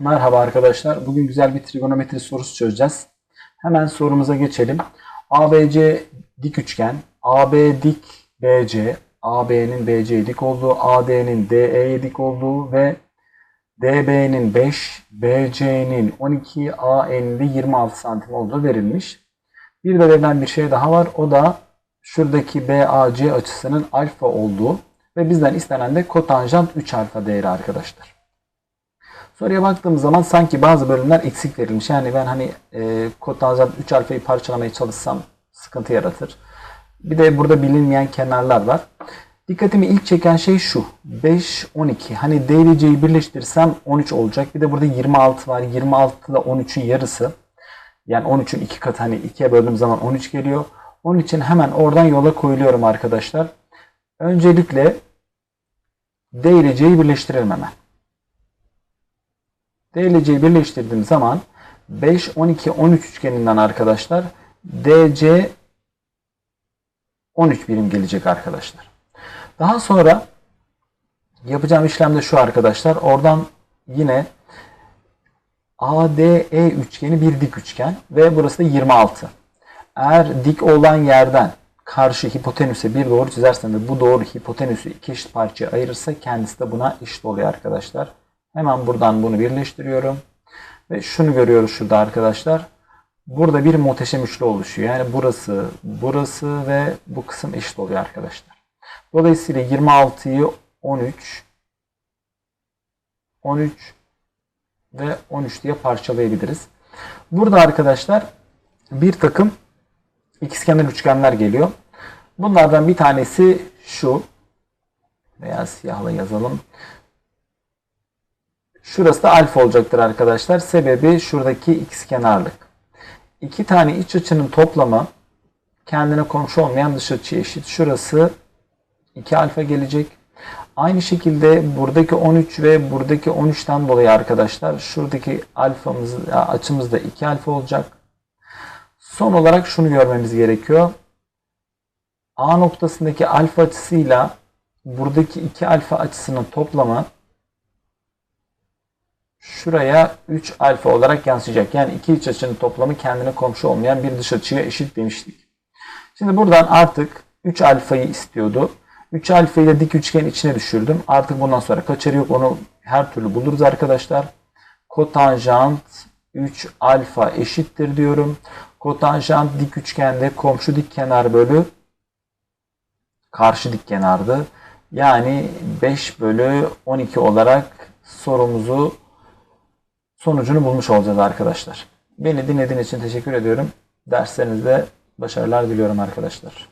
Merhaba arkadaşlar. Bugün güzel bir trigonometri sorusu çözeceğiz. Hemen sorumuza geçelim. ABC dik üçgen, AB dik BC, AB'nin BC'ye dik olduğu, AD'nin DE'ye dik olduğu ve DB'nin 5, BC'nin 12, AN'in de 26 santim olduğu verilmiş. Bir de verilen bir şey daha var. O da şuradaki BAC açısının alfa olduğu ve bizden istenen de kotanjant 3 alfa değeri arkadaşlar. Soruya baktığımız zaman sanki bazı bölümler eksik verilmiş. Yani ben hani e, kotanjant 3 alfayı parçalamaya çalışsam sıkıntı yaratır. Bir de burada bilinmeyen kenarlar var. Dikkatimi ilk çeken şey şu. 5, 12. Hani D ile C'yi birleştirirsem 13 olacak. Bir de burada 26 var. 26 da 13'ün yarısı. Yani 13'ün iki katı hani 2'ye böldüğüm zaman 13 geliyor. Onun için hemen oradan yola koyuluyorum arkadaşlar. Öncelikle D ile C'yi birleştirelim hemen. D ile C'yi birleştirdiğim zaman 5, 12, 13 üçgeninden arkadaşlar DC 13 birim gelecek arkadaşlar. Daha sonra yapacağım işlem de şu arkadaşlar. Oradan yine ADE üçgeni bir dik üçgen ve burası da 26. Eğer dik olan yerden karşı hipotenüse bir doğru çizersen ve bu doğru hipotenüsü iki eşit parçaya ayırırsa kendisi de buna eşit oluyor arkadaşlar. Hemen buradan bunu birleştiriyorum. Ve şunu görüyoruz şurada arkadaşlar. Burada bir muhteşem üçlü oluşuyor. Yani burası, burası ve bu kısım eşit oluyor arkadaşlar. Dolayısıyla 26'yı 13, 13 ve 13 diye parçalayabiliriz. Burada arkadaşlar bir takım ikizkenar üçgenler geliyor. Bunlardan bir tanesi şu. Veya siyahla yazalım. Şurası da alfa olacaktır arkadaşlar. Sebebi şuradaki ikizkenarlık. İki tane iç açının toplamı kendine komşu olmayan dış açıya eşit. Şurası 2 alfa gelecek. Aynı şekilde buradaki 13 ve buradaki 13'ten dolayı arkadaşlar şuradaki alfamız açımız da 2 alfa olacak. Son olarak şunu görmemiz gerekiyor. A noktasındaki alfa açısıyla buradaki 2 alfa açısının toplamı şuraya 3 alfa olarak yansıyacak. Yani iki iç açının toplamı kendine komşu olmayan bir dış açıya eşit demiştik. Şimdi buradan artık 3 alfayı istiyordu. 3 alfayı da dik üçgen içine düşürdüm. Artık bundan sonra kaçarı yok. Onu her türlü buluruz arkadaşlar. Kotanjant 3 alfa eşittir diyorum. Kotanjant dik üçgende komşu dik kenar bölü karşı dik kenardı. Yani 5 bölü 12 olarak sorumuzu sonucunu bulmuş olacağız arkadaşlar. Beni dinlediğiniz için teşekkür ediyorum. Derslerinizde başarılar diliyorum arkadaşlar.